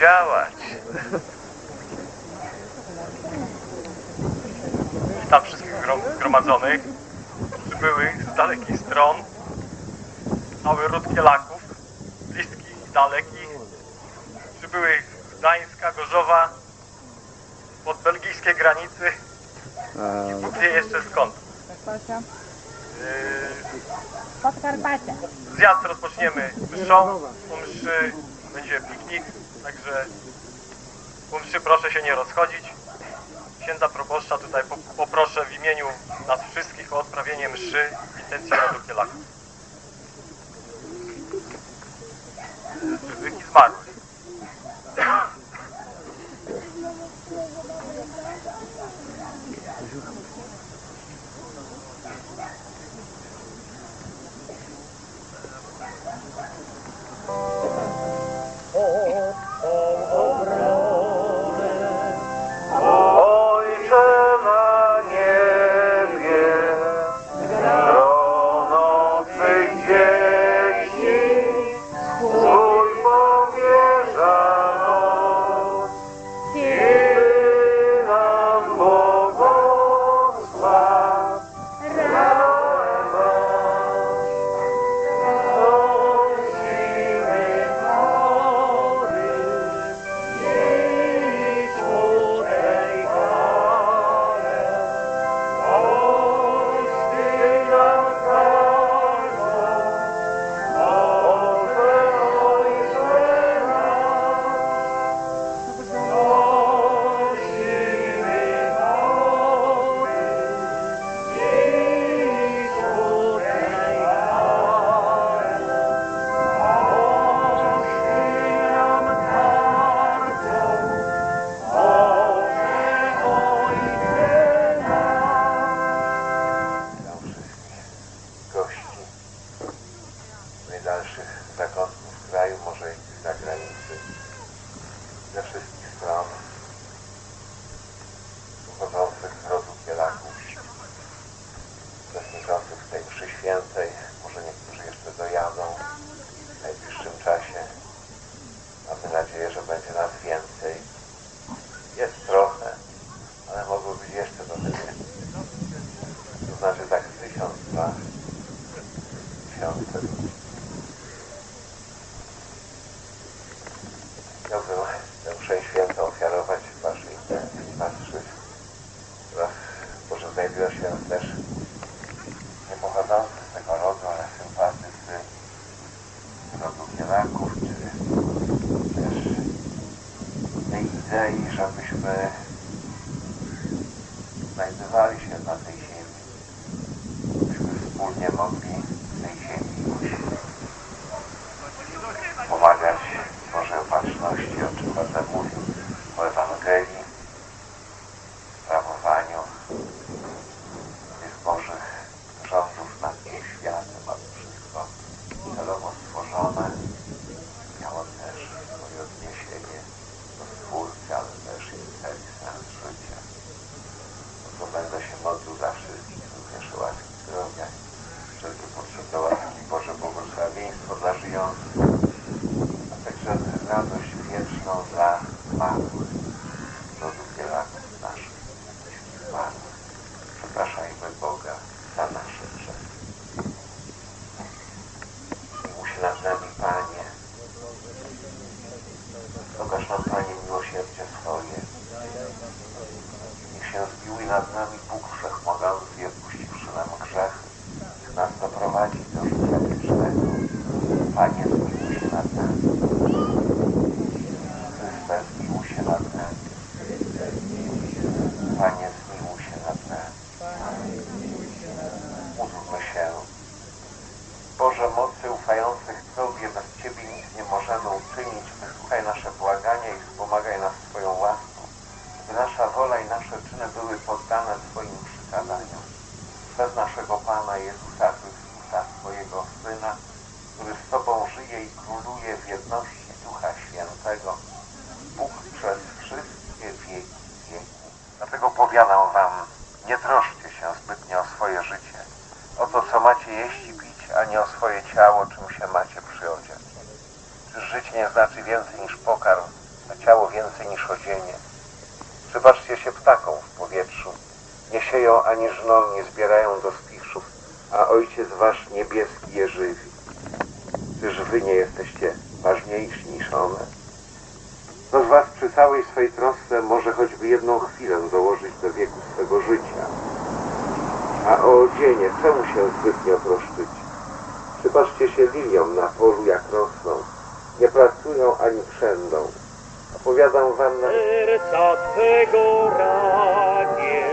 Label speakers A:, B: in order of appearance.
A: działać. Witam wszystkich zgromadzonych, przybyłych z dalekich stron, cały ród kielaków, bliskich i daleki, przybyłych z Gdańska, Gorzowa, pod belgijskie granicy i Bóg wie jeszcze skąd.
B: Pod Podkarpacia.
A: Yy, zjazd rozpoczniemy mszą, po mszy będzie piknik, Także bunczy proszę się nie rozchodzić. Księdza proboszcza tutaj poproszę w imieniu nas wszystkich o odprawienie mszy w intencji Radu Kielaków. Żywych i.
C: Ja widzę. Chciałbym tę mszę świętą ofiarować w Waszej intencji, patrzeć oraz może znajdują się też nie pochodzące z tego rodu, ale sympaty z rodu Kielaków, czy też tej idei, żebyśmy znajdowali nad nami, Panie. Pokaż nam, Panie, miłosierdzie swoje. Niech się zmiłuje nad nami Bóg Wszechmogący i odpuściwszy nam grzechy. Niech nas doprowadzi do życia wiecznego. Panie, zmiłuj ciało, czym się macie przyjądzie. Czyż życie nie znaczy więcej niż pokarm, a ciało więcej niż odzienie? Przypatrzcie się ptakom w powietrzu. Nie sieją ani żną, nie zbierają do spichrzów, a Ojciec Wasz niebieski je żywi. Czyż Wy nie jesteście ważniejsi niż one? Kto z Was przy całej swej trosce może choćby jedną chwilę dołożyć do wieku swego życia? A o odzienie czemu się zbytnio troszczyć? Przypatrzcie się liliom na polu, jak rosną. Nie pracują ani przędą. Opowiadam wam na...
D: serca Twego ranie,